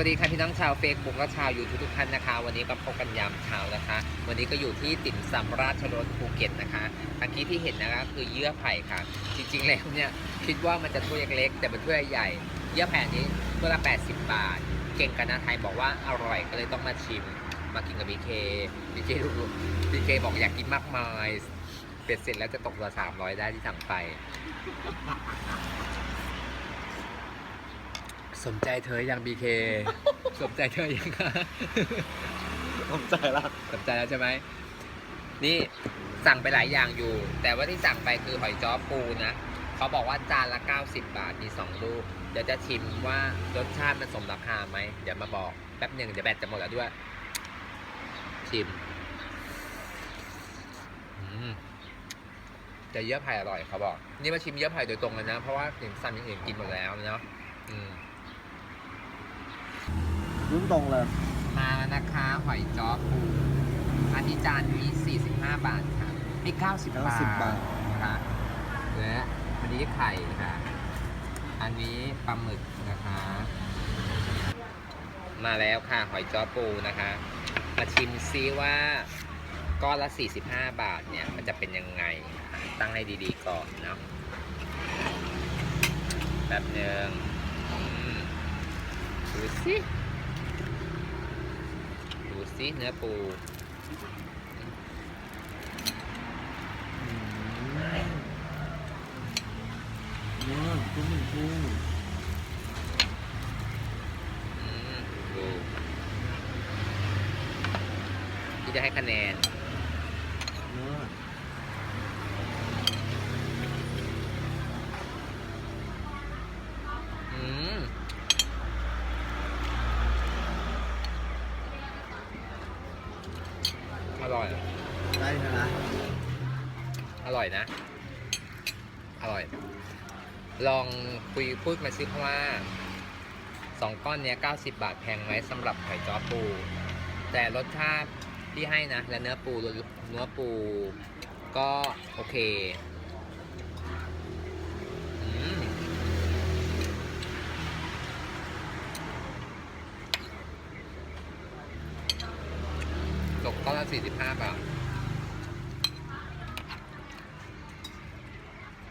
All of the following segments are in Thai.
วัสดีค่ะพี่น้องชาวเฟซบุ๊กและชาวยูทูบทุกท่านนะคะ วันนี้ก็พบกันยามเช้านะคะ วันนี้ก็อยู่ที่ติ่มซำราชรสภูเก็ตนะคะเมื่อกี้ที่เห็นนะคะคือเยื่อไผ่ค่ะ จริง ๆ แล้วเนี่ยคิดว่ามันจะถ้วยเล็กแต่เป็นถ้วยใหญ่ เยื่อไผ่นี้ถ้วยละ 80 บาท เก่งกันนาไทยบอกว่าอร่อยก็เลยต้องมาชิม มากินกับบีเคบีเคดูบีเคบอกอยากกินมากมายเป็ดเสร็จแล้วจะตกตัวสามร้อยได้ที่สั่งไป สนใจเธอยังบีเคสนใจเธอยังคะผมใจละสนใจแล้วใช่ไหมนี่สั่งไปหลายอย่างอยู่ แต่ว่าที่สั่งไปคือหอยจ้อปูนะเขาบอกว่าจานละ 90 บาทมี2ลูกเดี๋ยวจะชิมว่ารสชาติมันสมราคาไหมเดี๋ยวมาบอกแป๊บหนึ่งเดี๋ยวแบตจะหมดแล้วด้วย ชิมอืมแต่เยื่อไผ่อร่อยเขาบอก นี่มาชิมเยื่อไผ่โดยตรงเลยนะ เพราะว่าถึงสั่งอย่างอื่นกินหมดแล้วเนาะอืม รุ่นตรงเลย มาแล้วนะคะหอยจ้อปูอันนี้จานนี้ 45 บาทค่ะนี่90 บาท90บาทนะคะและอันนี้ไข่ค่ะ อันนี้ปลาหมึกนะคะ มาแล้วค่ะหอยจ้อปูนะคะ มาชิมซิว่าก้อนละ 45 บาทเนี่ย มันจะเป็นยังไง ตั้งให้ดีๆก่อนเนาะแป๊บหนึ่งอืมดูสิดู สิเนื้อปูอืมกุ้งกุ้งอืมดูที่จะให้คะแนน เนื้อ อืม อ ร่อย ได้ใช่ไหมอร่อยนะ อร่อย ลองคุยพูดมาซิเพราะว่าสองก้อนเนี้ย90 บาทแพงไหมสำหรับหอยจ้อปู แต่รสชาติที่ให้นะ และเนื้อปูเนื้อปูก็โอเคอืมต กก้อนละ45บาท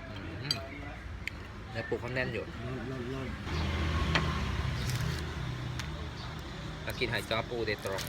อืมเนื้อปูเขาแน่นอยู่เลิศเลิศเลิศมากินหอยจ้อปูโดยตรง